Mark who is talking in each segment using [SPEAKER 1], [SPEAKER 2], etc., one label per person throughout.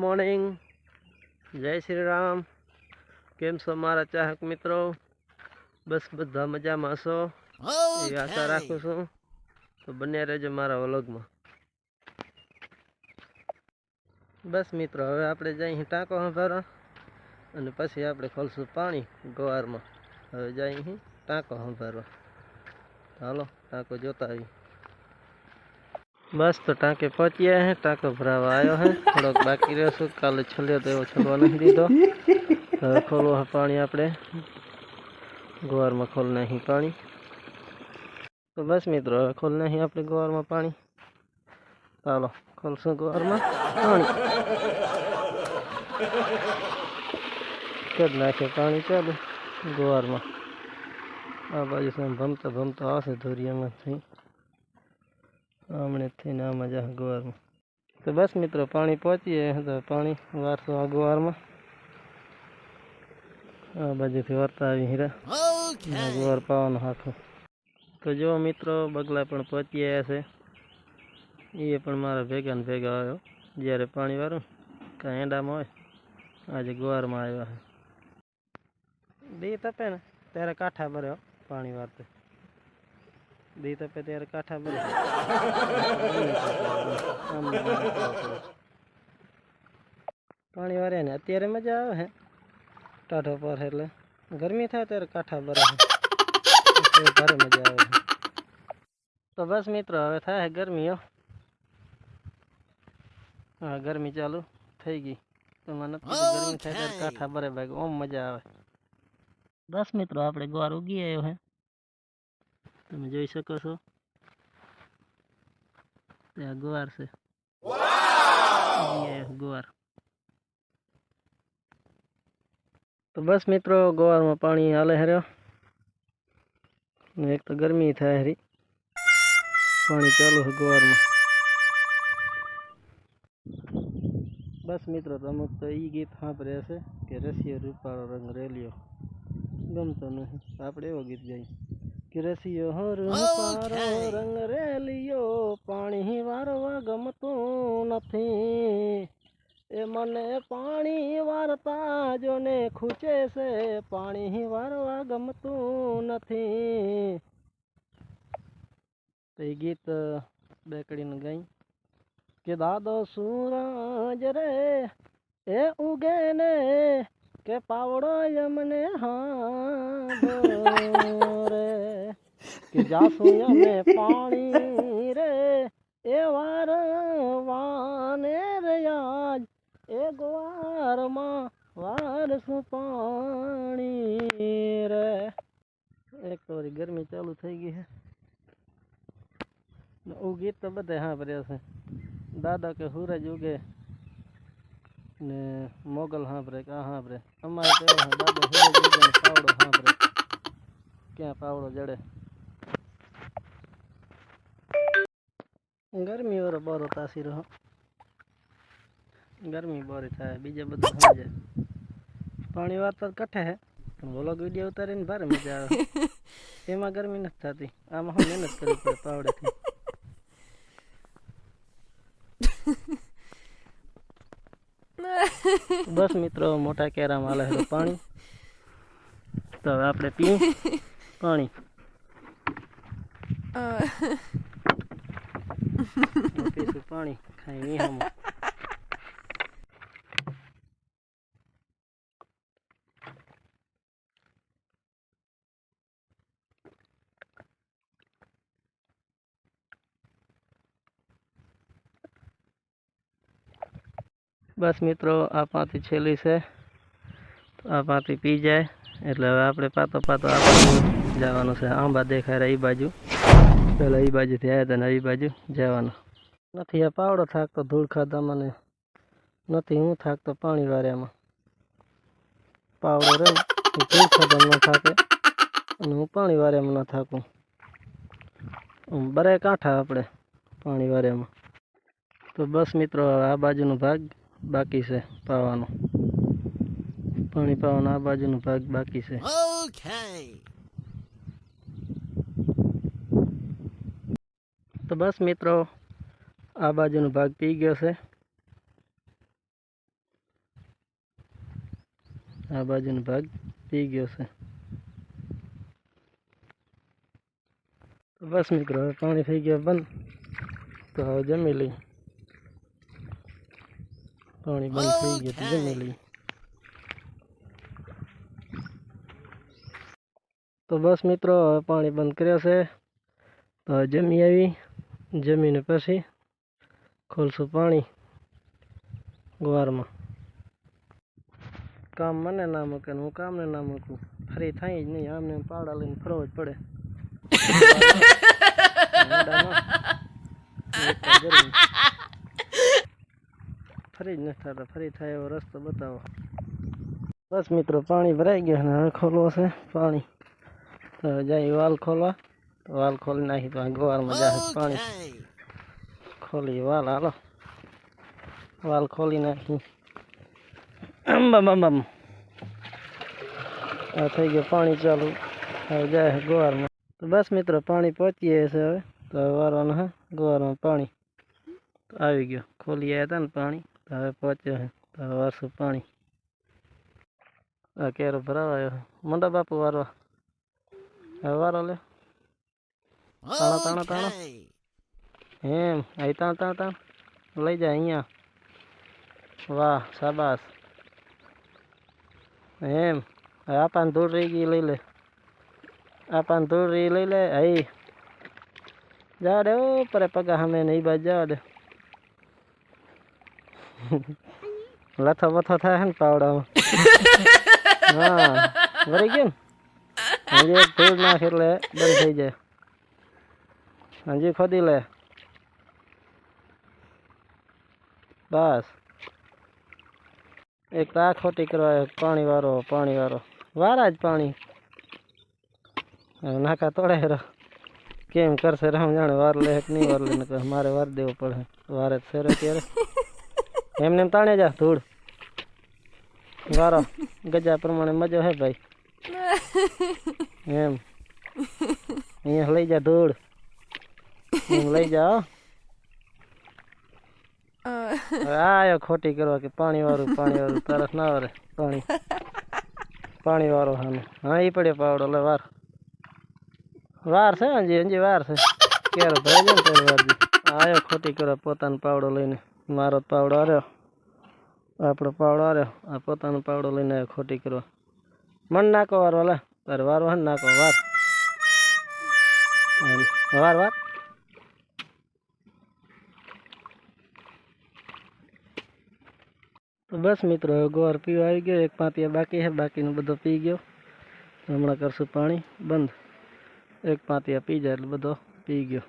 [SPEAKER 1] Morning. જય શ્રી રામ. કેમ છો મારા ચાહક મિત્રો? બસ બધા મજામાં છો? એવી આશા રાખું છું. તો બન્યા રહેજો મારા વ્લોગમાં. બસ મિત્રો હવે આપણે જઈ ટાંકો સંભાળવા અને પછી આપણે ખોલશું પાણી ગવારમાં. હવે જઈ ટાંકો સંભાળવા હાલો ટાંકો જોતા આવી બસ તો ટાંકે પહોંચ્યા હે ટાંકો ભરાવા આવ્યો હે થોડોક બાકી રહ્યો છું કાલે છલ્યો તો એવો છલવા નથી દીધો હવે ખોલવું હે પાણી આપણે ગુવારમાં ખોલ નાખી પાણી તો બસ મિત્રો હવે ખોલ નાખી આપણે ગુવારમાં પાણી ચાલો ખોલશું ગુવારમાં પાણી. કરી નાખે પાણી ચાલુ ગુવારમાં. આ બાજુ થી આમ ભમતા ભમતા આવશે ધોરિયામાંથી હમણે થઈને આમાં જા ગુવારમાં તો બસ મિત્રો પાણી પહોંચીએ તો પાણી વારસો આ ગુવારમાં આ બાજુથી વરતા આવી હીરા. આ ગુવાર પાવાનો હાથો. તો જો મિત્રો બગલા પણ પહોંચી આવ્યા છે. એ પણ મારા ભેગા ને ભેગા આવ્યો. જ્યારે પાણી વાળું કાંઈ એંડામાં હોય આજે ગુવારમાં આવ્યા છે દી તપે ને ત્યારે કાંઠા ભરે હો, પાણી વારતે. દી તપે ત્યારે કાંઠા ભરે આમ પાણી વારે ને અત્યારે મજા આવે હે ટાઢો પર એટલે ગરમી થાય ત્યારે કાંઠા ભરે છે અત્યારે ભારે મજા આવે છે તો બસ મિત્રો હવે થાય છે ગરમી હો હા ગરમી ચાલુ થઈ ગઈ તો મને નથી કીધું ગરમી થાય ત્યારે કાંઠા ભરે ભાઈ ઓમ મજા આવે બસ મિત્રો આપણે ગોળ ઉગી આવ્યો હે તમે જોઈ શકો છો. ત્યાં ગુવાર છે. ગુવાર તો બસ મિત્રો, ગોવારમાં પાણી હાલે હર્યો એક તો ગરમી થાય હરી. પાણી ચાલુ છે ગોવારમાં. બસ મિત્રો તમે તો એ ગીત સાંભળ્યા છે કે રસિયો રૂપાળો રંગ રેલ્યો. ગમતો નથી આપણે એવો ગીત ગાઈ કે રસિયો હો રૂપાળો રંગ રેલિયો પાણી વારવા ગમતું નથી એ મને પાણી વારતા જોને ખૂચે છે પાણી વારવા ગમતું નથી તો એ ગીત બેકડીને ગઈ કે દાદો સૂરજ રે એ ઉગે ને કે પાવડો યમને હા રે કે જાસુ યમે પાણી રે, એ વારવાને રે આજ, એ ગોવારમાં વારસું પાણી રે. એક તો ગરમી ચાલુ થઈ ગઈ ને ઓ ગીત તો બધે ભર્યા છે. દાદા કે સૂરજ ઉગે, ને મોગલ સાંભળે કે આ સાંભળે અમારે દાદા સૂરજ ઉગે પાવડો સાંભળે ક્યાં પાવડો જડે? ગરમી વાળો બારો તાસી રહ્યો ગરમી બોરી થાય, બીજે બધું સમજે પાણી વાત તો કઠે હે, પણ વ્લોગ વીડિયો ઉતારીને ભારે મજા આવે. એમાં ગરમી નથી થતી. આમાં હું મહેનત કરવી પડે પાવડેથી. બસ મિત્રો, મોટા કેરામાં હાલે છે પાણી. તો હવે આપણે પીવું. પાણી. હવે પીશું પાણી ખાઈ નિહામું બસ મિત્રો, આ પાતી છેલ્લી છે. તો આ પાતી પી જાય. એટલે હવે આપણે પાતો પાતો આપણે જવાનું છે. આંબા દેખાય રહ્યા એ બાજુ. પહેલાં એ બાજુથી આવ્યા હતા ને એ બાજુ જવાનું. નથી આ પાવડો થાકતો ધૂળ ખાધામાં ને નથી હું થાકતો પાણી વાર્યામાં. પાવડો રહે ધૂળ ખાધામાં ન થાકે અને હું પાણી વાર્યામાં ન થાકું. આમ બરે કાંઠા આપણે પાણી વાર્યામાં. તો બસ મિત્રો આ બાજુનો ભાગ બાકી છે પાવાનો. પાણી પાવાનો આ બાજુનો ભાગ બાકી છે. તો બસ મિત્રો, આ બાજુનો ભાગ પી ગયો છે. આ બાજુનો ભાગ પી ગયો છે. બસ મિત્રો, હવે પાણી થઈ ગયા બંધ. તો હવે જમી લઈ પાણી બંધ થઈ ગયું તો જમી લઈ તો બસ મિત્રો, હવે પાણી બંધ કર્યો છે. તો હવે જમી આવી. જમીને પછી ખોલશું પાણી ગુવારમાં. કામ મને ના મૂકે હું કામને ના મૂકું? ફરી થાય જ નહીં, આમને પાવડા લઈને ફરવો જ પડે. ફરી જ નથી થતા, ફરી થાય એવો રસ્તો બતાવો. બસ મિત્રો, પાણી ભરાઈ ગયું ને ખોલવો છે પાણી. તો જાય વાલ ખોલવા. વાલ ખોલી નાખી તો આ ગોવારમાં જાય પાણી ખોલી વાલ હાલો. વાલ ખોલી નાખી. બમ આ થઈ ગયું પાણી ચાલુ. હવે જાય ગોવારમાં. તો બસ મિત્રો પાણી પહોંચીએ છે હવે. તો હવે વારવાનું હા ગોવારમાં પાણી. આવી ગયો. ખોલી આવ્યા હતા ને પાણી. તો હવે પહોંચ્યો છે. તો હવે વારશું પાણી. આ કેરો ભરાવાયો મોટા બાપુ વારવા. હવે વારો લે તાણો તાણા તાણા. એમ અહીં તાણ તાણ તાણ. લઈ જાય અહીંયા. વાહ શાબાશ. એમ હવે આપાને ધૂળ રહી ગઈ લઈ લે. આપાને ધૂળ રહી લઈ લે હઈ જા દે ઉપર પગા સામે નહીં બાજ જવા દે લથો બથો થાય ને પાવડામાં. હા વળી ગયું ને? હજી એક ધૂળ નાખ એટલે બંધ થઈ જાય. હજી ખોદી લે. બસ. એક તો આ ખોટી કરવા પાણી વાળો પાણી વાળો વારા જ પાણી. નાકા તોડે રહો. કેમ કરશે રામ જાણે વાર લે કે નહીં વાર લે મારે વાર દેવો પડે. વારે જ છે ત્યારે એમને એમ તાણે જા ધૂળ. વારો. ગજા પ્રમાણે મજો હે ભાઈ. એમ. અહીંયા લઈ જા ધૂળ. લઈ હો. હવે આ આયો ખોટી કરવા કે પાણી વાળું પાણી વાળું તરસ ના વરે પાણી. પાણી વાળો હાનું હા એ પડ્યો પાવડો લે વાર. વાર છે હજી હજી વાર છે. ક્યારે ભાઈ ને ત્યારે વાર આયો ખોટી કરવા પોતાનો પાવડો લઈને મારો પાવડો આર્યો આપણો પાવડો આર્યો આ પોતાનો પાવડો લઈને આવ્યો ખોટી કરવા. મન નાખો વારો લે. તારે વાર વાહ નાખો. વાર. વાર વાર. તો બસ મિત્રો, હવે ગોળ પીવા આવી ગયો, એક પાંતિયા બાકી છે, બાકીનો બધો પી ગયો. હમણાં કરશું પાણી બંધ. એક પાંતિયા પી જાય એટલે બધો પી ગયો.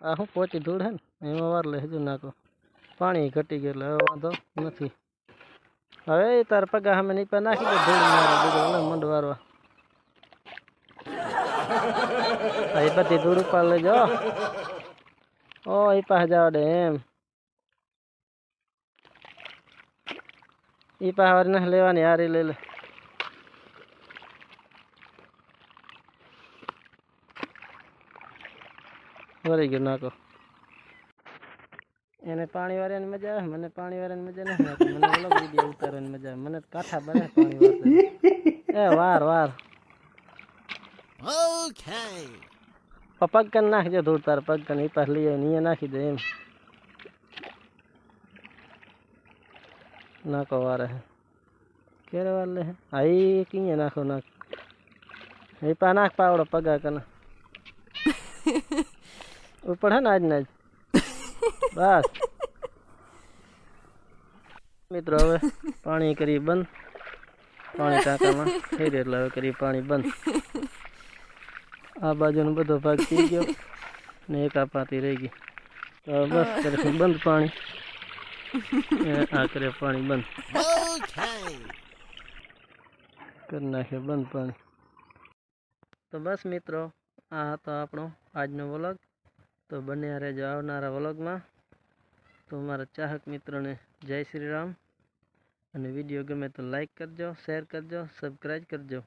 [SPEAKER 1] આ હું પહોંચી ધૂળ હે ને, એમાં વાર લે હજુ નાખો. પાણી ઘટી ગયું એટલે હવે વાંધો નથી. હવે એ તાર પગા સામે નીપે નાખી દે ધૂળ મારે બીજો ઓલે મંડ વારવા. આ એ બધી ધૂળ ઉપર લઈ જાઓ ઓ, એ પાસે જવા દે એમ. ઈ પાવર ને લેવાની હારી લઈ લે વળી ગયો નાખો એને પાણી વાળાની મજા આવે મને પાણી વાળાની મજા નથી આવતી મને ઓલો વીડિયો ઉતારવાની મજા આવે મને તો કાંઠા બને પાણી વાળતા એ વાર વાર.
[SPEAKER 2] Okay.
[SPEAKER 1] પગ કન નાખજો ધૂળ તાર પગ કન ઈ પાસ લઈ આવીને અહીંયા નાખી દે એમ. નાખો વારે હે ક્યારે વાર લે હે હા ઈ કિંયા નાખો નાખ એ પા નાખ પાવડો પગા કન ઉપર હે ને આજ ના જ બસ મિત્રો હવે પાણી કરી બંધ પાણી ટાંકામાં થઈ રહ્યું એટલે હવે કરી પાણી બંધ આ બાજુનો બધો ભાગ પી ગયો ને એક આ પાતી રહી ગઈ તો હવે બસ કરીશું બંધ પાણી એ આ કરે પાણી બંધ. કરી નાખે બંધ પાણી. તો બસ મિત્રો આ હતો આપણો આજનો વ્લોગ. તો બને રહેજો આવનારા વ્લોગમાં. તો મારા ચાહક મિત્રોને જય શ્રી રામ. અને વીડિયો ગમે તો લાઈક કરજો શેર કરજો સબસ્ક્રાઈબ કરજો.